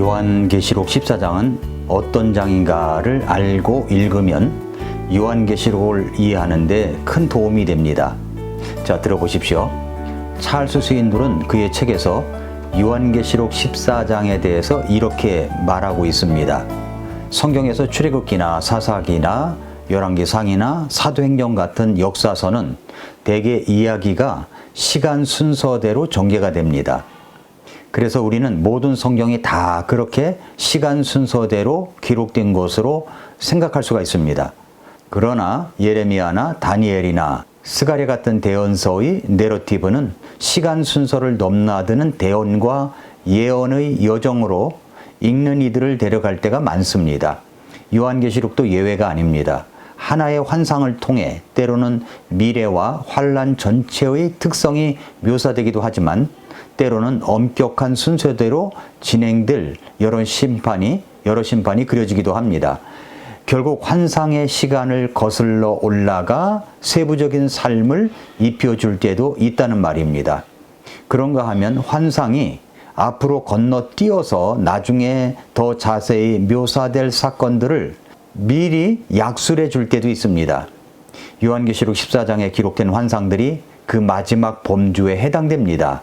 요한계시록 14장은 어떤 장인가를 알고 읽으면 요한계시록을 이해하는데 큰 도움이 됩니다. 자, 들어보십시오. 찰스 스윈들은 그의 책에서 요한계시록 14장에 대해서 이렇게 말하고 있습니다. 성경에서 출애굽기나 사사기나 열왕기상이나 사도행전 같은 역사서는 대개 이야기가 시간 순서대로 전개가 됩니다. 그래서 우리는 모든 성경이 다 그렇게 시간 순서대로 기록된 것으로 생각할 수가 있습니다. 그러나 예레미야나 다니엘이나 스가랴 같은 대언서의 내러티브는 시간 순서를 넘나드는 대언과 예언의 여정으로 읽는 이들을 데려갈 때가 많습니다. 요한계시록도 예외가 아닙니다. 하나의 환상을 통해 때로는 미래와 환란 전체의 특성이 묘사되기도 하지만 때로는 엄격한 순서대로 진행될 여러 심판이 여러 심판이 그려지기도 합니다. 결국 환상의 시간을 거슬러 올라가 세부적인 삶을 입혀줄 때도 있다는 말입니다. 그런가 하면 환상이 앞으로 건너뛰어서 나중에 더 자세히 묘사될 사건들을 미리 약술해 줄 때도 있습니다. 요한계시록 14장에 기록된 환상들이 그 마지막 범주에 해당됩니다.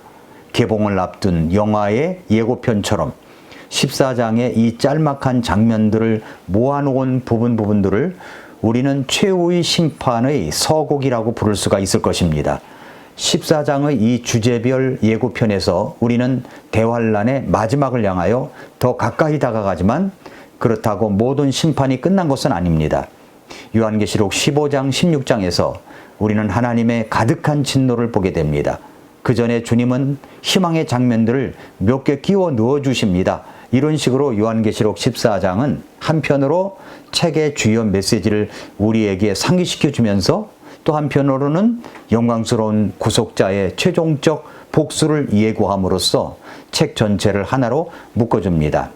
개봉을 앞둔 영화의 예고편처럼 14장의 이 짤막한 장면들을 모아놓은 부분 부분들을 우리는 최후의 심판의 서곡이라고 부를 수가 있을 것입니다. 14장의 이 주제별 예고편에서 우리는 대환란의 마지막을 향하여 더 가까이 다가가지만 그렇다고 모든 심판이 끝난 것은 아닙니다. 요한계시록 15장, 16장에서 우리는 하나님의 가득한 진노를 보게 됩니다. 그 전에 주님은 희망의 장면들을 몇 개 끼워 넣어 주십니다. 이런 식으로 요한계시록 14장은 한편으로 책의 주요 메시지를 우리에게 상기시켜 주면서 또 한편으로는 영광스러운 구속자의 최종적 복수를 예고함으로써 책 전체를 하나로 묶어줍니다.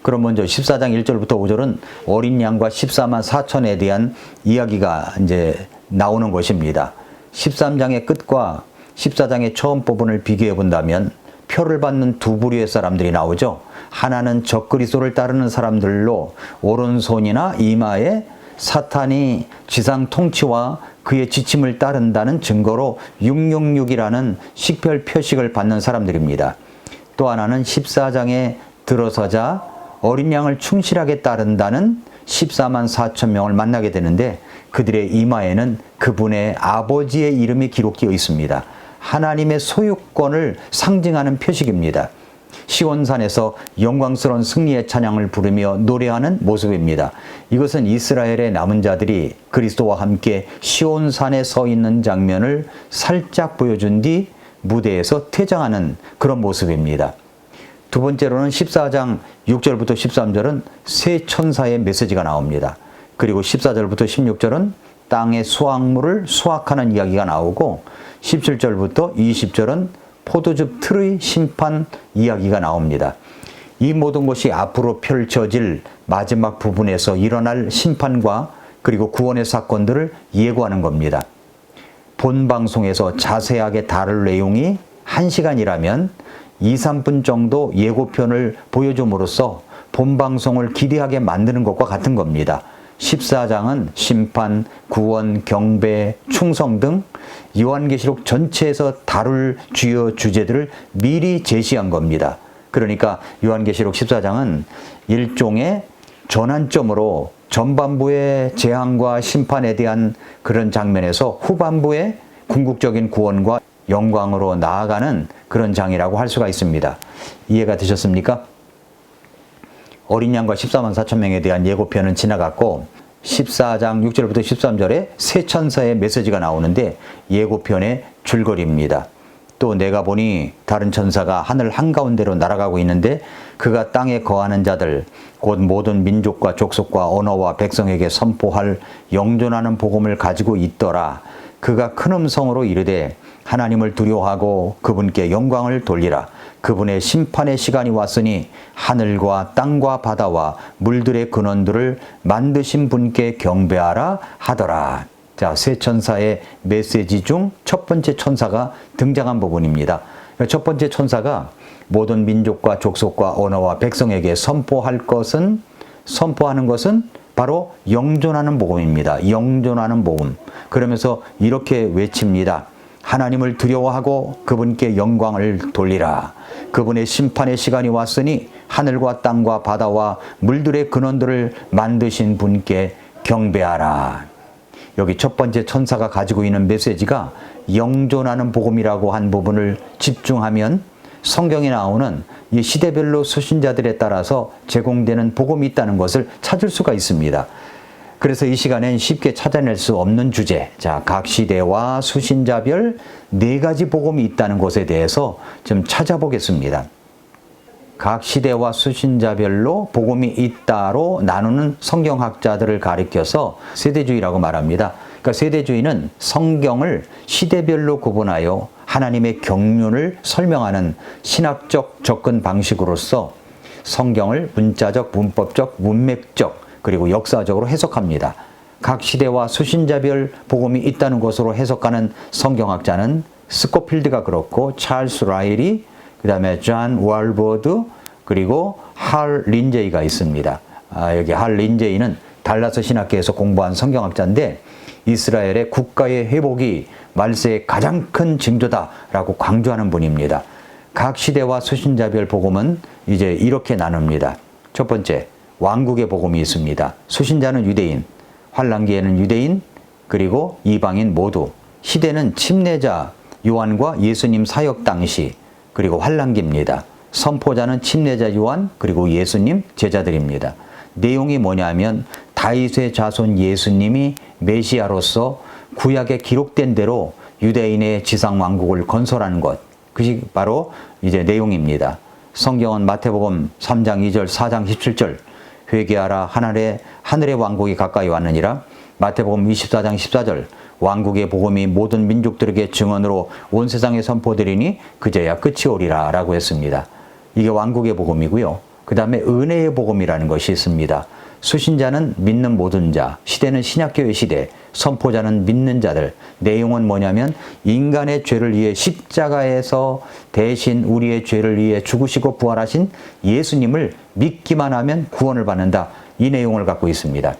그럼 먼저 14장 1절부터 5절은 어린 양과 14만 4천에 대한 이야기가 이제 나오는 것입니다. 13장의 끝과 14장의 처음 부분을 비교해 본다면 표를 받는 두 부류의 사람들이 나오죠. 하나는 적그리스도를 따르는 사람들로 오른손이나 이마에 사탄이 지상 통치와 그의 지침을 따른다는 증거로 666이라는 식별 표식을 받는 사람들입니다. 또 하나는 14장에 들어서자 어린 양을 충실하게 따른다는 14만 4천 명을 만나게 되는데 그들의 이마에는 그분의 아버지의 이름이 기록되어 있습니다. 하나님의 소유권을 상징하는 표식입니다. 시온산에서 영광스러운 승리의 찬양을 부르며 노래하는 모습입니다. 이것은 이스라엘의 남은 자들이 그리스도와 함께 시온산에 서 있는 장면을 살짝 보여준 뒤 무대에서 퇴장하는 그런 모습입니다. 두 번째로는 14장 6절부터 13절은 새 천사의 메시지가 나옵니다. 그리고 14절부터 16절은 땅의 수확물을 수확하는 이야기가 나오고 17절부터 20절은 포도즙 틀의 심판 이야기가 나옵니다. 이 모든 것이 앞으로 펼쳐질 마지막 부분에서 일어날 심판과 그리고 구원의 사건들을 예고하는 겁니다. 본 방송에서 자세하게 다룰 내용이 1시간이라면 2, 3분 정도 예고편을 보여줌으로써 본 방송을 기대하게 만드는 것과 같은 겁니다. 14장은 심판, 구원, 경배, 충성 등 요한계시록 전체에서 다룰 주요 주제들을 미리 제시한 겁니다. 그러니까 요한계시록 14장은 일종의 전환점으로 전반부의 재앙과 심판에 대한 그런 장면에서 후반부의 궁극적인 구원과 영광으로 나아가는 그런 장이라고 할 수가 있습니다. 이해가 되셨습니까? 어린 양과 14만 4천 명에 대한 예고편은 지나갔고 14장 6절부터 13절에 새 천사의 메시지가 나오는데 예고편의 줄거리입니다. 또 내가 보니 다른 천사가 하늘 한가운데로 날아가고 있는데 그가 땅에 거하는 자들 곧 모든 민족과 족속과 언어와 백성에게 선포할 영존하는 복음을 가지고 있더라. 그가 큰 음성으로 이르되 하나님을 두려워하고 그분께 영광을 돌리라. 그분의 심판의 시간이 왔으니 하늘과 땅과 바다와 물들의 근원들을 만드신 분께 경배하라 하더라. 자, 세 천사의 메시지 중 첫 번째 천사가 등장한 부분입니다. 첫 번째 천사가 모든 민족과 족속과 언어와 백성에게 선포할 것은 선포하는 것은 바로 영존하는 복음입니다. 영존하는 복음. 그러면서 이렇게 외칩니다. 하나님을 두려워하고 그분께 영광을 돌리라. 그분의 심판의 시간이 왔으니 하늘과 땅과 바다와 물들의 근원들을 만드신 분께 경배하라. 여기 첫 번째 천사가 가지고 있는 메시지가 영존하는 복음이라고 한 부분을 집중하면 성경에 나오는 이 시대별로 수신자들에 따라서 제공되는 복음이 있다는 것을 찾을 수가 있습니다. 그래서 이 시간엔 쉽게 찾아낼 수 없는 주제, 자, 각 시대와 수신자별 네 가지 복음이 있다는 것에 대해서 좀 찾아보겠습니다. 각 시대와 수신자별로 복음이 있다로 나누는 성경학자들을 가리켜서 세대주의라고 말합니다. 그러니까 세대주의는 성경을 시대별로 구분하여 하나님의 경륜을 설명하는 신학적 접근 방식으로서 성경을 문자적, 문법적, 문맥적, 그리고 역사적으로 해석합니다. 각 시대와 수신자별 복음이 있다는 것으로 해석하는 성경학자는 스코필드가 그렇고 찰스 라일이 그다음에 존 월버드 그리고 할 린제이가 있습니다. 아, 여기 할 린제이는 달라스 신학교에서 공부한 성경학자인데 이스라엘의 국가의 회복이 말세의 가장 큰 징조다라고 강조하는 분입니다. 각 시대와 수신자별 복음은 이제 이렇게 나눕니다. 첫 번째, 왕국의 복음이 있습니다. 수신자는 유대인, 환란기에는 유대인, 그리고 이방인 모두. 시대는 침례자 요한과 예수님 사역 당시, 그리고 환란기입니다. 선포자는 침례자 요한, 그리고 예수님 제자들입니다. 내용이 뭐냐면 다윗의 자손 예수님이 메시아로서 구약에 기록된 대로 유대인의 지상 왕국을 건설하는 것. 그것이 바로 이제 내용입니다. 성경은 마태복음 3장 2절, 4장 17절 회개하라 하늘의 하늘의 왕국이 가까이 왔느니라. 마태복음 24장 14절 왕국의 복음이 모든 민족들에게 증언으로 온 세상에 선포되리니 그제야 끝이 오리라 라고 했습니다. 이게 왕국의 복음이고요. 그 다음에 은혜의 복음이라는 것이 있습니다. 수신자는 믿는 모든 자, 시대는 신약교회 시대, 선포자는 믿는 자들. 내용은 뭐냐면 인간의 죄를 위해 십자가에서 대신 우리의 죄를 위해 죽으시고 부활하신 예수님을 믿기만 하면 구원을 받는다. 이 내용을 갖고 있습니다.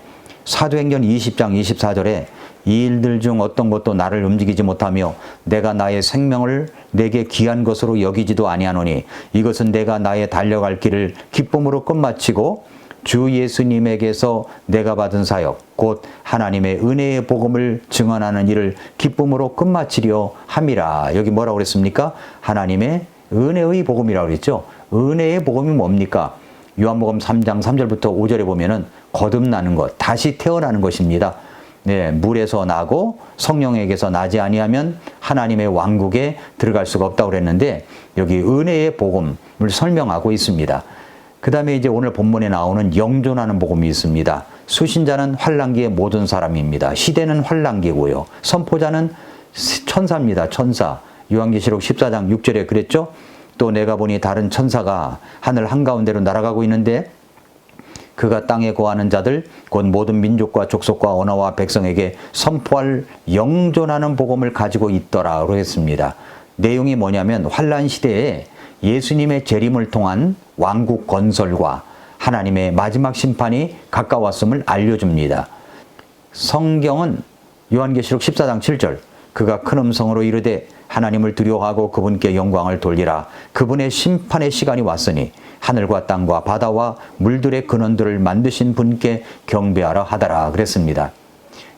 사도행전 20장 24절에 이 일들 중 어떤 것도 나를 움직이지 못하며 내가 나의 생명을 내게 귀한 것으로 여기지도 아니하노니 이것은 내가 나의 달려갈 길을 기쁨으로 끝마치고 주 예수님에게서 내가 받은 사역, 곧 하나님의 은혜의 복음을 증언하는 일을 기쁨으로 끝마치려 함이라. 여기 뭐라고 그랬습니까? 하나님의 은혜의 복음이라고 그랬죠. 은혜의 복음이 뭡니까? 요한복음 3장 3절부터 5절에 보면은 거듭나는 것, 다시 태어나는 것입니다. 네, 물에서 나고 성령에게서 나지 아니하면 하나님의 왕국에 들어갈 수가 없다고 그랬는데 여기 은혜의 복음을 설명하고 있습니다. 그 다음에 이제 오늘 본문에 나오는 영존하는 복음이 있습니다. 수신자는 환란기의 모든 사람입니다. 시대는 환란기고요. 선포자는 천사입니다. 천사. 요한계시록 14장 6절에 그랬죠? 또 내가 보니 다른 천사가 하늘 한가운데로 날아가고 있는데 그가 땅에 거하는 자들 곧 모든 민족과 족속과 언어와 백성에게 선포할 영존하는 복음을 가지고 있더라고 했습니다. 내용이 뭐냐면 환란 시대에 예수님의 재림을 통한 왕국 건설과 하나님의 마지막 심판이 가까웠음을 알려줍니다. 성경은 요한계시록 14장 7절 그가 큰 음성으로 이르되 하나님을 두려워하고 그분께 영광을 돌리라 그분의 심판의 시간이 왔으니 하늘과 땅과 바다와 물들의 근원들을 만드신 분께 경배하라 하더라 그랬습니다.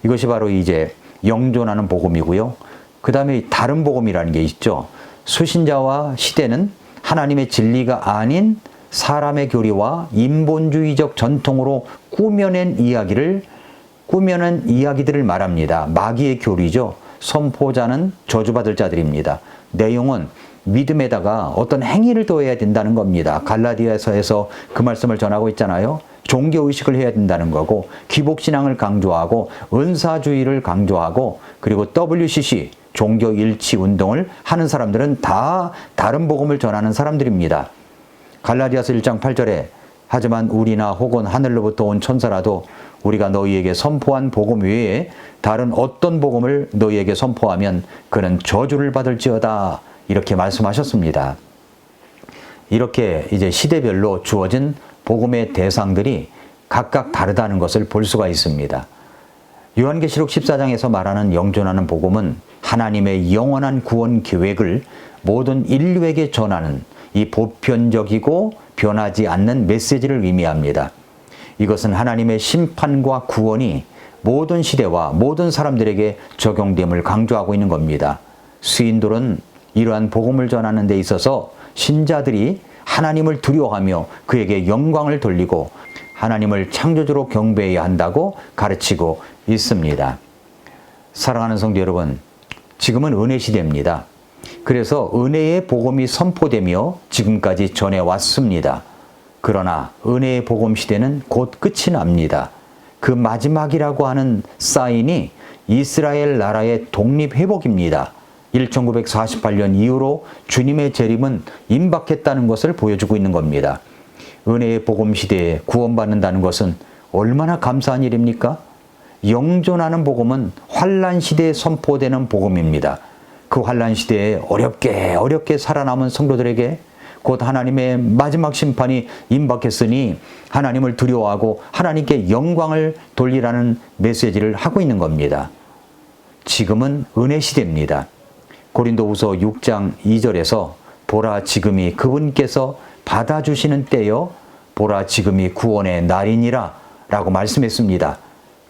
이것이 바로 이제 영존하는 복음이고요. 그 다음에 다른 복음이라는 게 있죠. 수신자와 시대는 하나님의 진리가 아닌 사람의 교리와 인본주의적 전통으로 꾸며낸 이야기를 꾸며낸 이야기들을 말합니다. 마귀의 교리죠. 선포자는 저주받을 자들입니다. 내용은 믿음에다가 어떤 행위를 더해야 된다는 겁니다. 갈라디아서에서 그 말씀을 전하고 있잖아요. 종교 의식을 해야 된다는 거고 기복 신앙을 강조하고 은사주의를 강조하고 그리고 WCC 종교 일치 운동을 하는 사람들은 다 다른 복음을 전하는 사람들입니다. 갈라디아서 1장 8절에 하지만 우리나 혹은 하늘로부터 온 천사라도 우리가 너희에게 선포한 복음 외에 다른 어떤 복음을 너희에게 선포하면 그는 저주를 받을지어다 이렇게 말씀하셨습니다. 이렇게 이제 시대별로 주어진 복음의 대상들이 각각 다르다는 것을 볼 수가 있습니다. 요한계시록 14장에서 말하는 영존하는 복음은 하나님의 영원한 구원 계획을 모든 인류에게 전하는 이 보편적이고 변하지 않는 메시지를 의미합니다. 이것은 하나님의 심판과 구원이 모든 시대와 모든 사람들에게 적용됨을 강조하고 있는 겁니다. 수인들은 이러한 복음을 전하는 데 있어서 신자들이 하나님을 두려워하며 그에게 영광을 돌리고 하나님을 창조주로 경배해야 한다고 가르치고 있습니다. 사랑하는 성도 여러분, 지금은 은혜 시대입니다. 그래서 은혜의 복음이 선포되며 지금까지 전해왔습니다. 그러나 은혜의 복음 시대는 곧 끝이 납니다. 그 마지막이라고 하는 사인이 이스라엘 나라의 독립회복입니다. 1948년 이후로 주님의 재림은 임박했다는 것을 보여주고 있는 겁니다. 은혜의 복음 시대에 구원받는다는 것은 얼마나 감사한 일입니까? 영존하는 복음은 환란 시대에 선포되는 복음입니다. 그 환란 시대에 어렵게 어렵게 살아남은 성도들에게 곧 하나님의 마지막 심판이 임박했으니 하나님을 두려워하고 하나님께 영광을 돌리라는 메시지를 하고 있는 겁니다. 지금은 은혜 시대입니다. 고린도후서 6장 2절에서 보라 지금이 그분께서 받아주시는 때요 보라 지금이 구원의 날이니라 라고 말씀했습니다.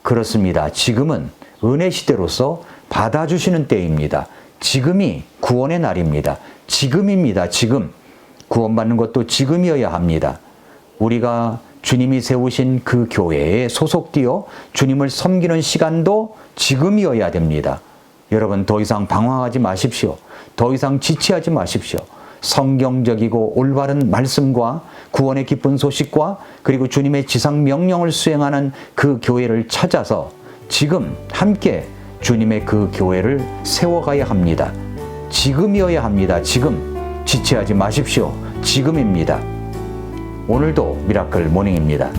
그렇습니다. 지금은 은혜 시대로서 받아주시는 때입니다. 지금이 구원의 날입니다. 지금입니다. 지금. 구원받는 것도 지금이어야 합니다. 우리가 주님이 세우신 그 교회에 소속되어 주님을 섬기는 시간도 지금이어야 됩니다. 여러분 더 이상 방황하지 마십시오. 더 이상 지체하지 마십시오. 성경적이고 올바른 말씀과 구원의 기쁜 소식과 그리고 주님의 지상 명령을 수행하는 그 교회를 찾아서 지금 함께 주님의 그 교회를 세워가야 합니다. 지금이어야 합니다. 지금 지체하지 마십시오. 지금입니다. 오늘도 미라클 모닝입니다.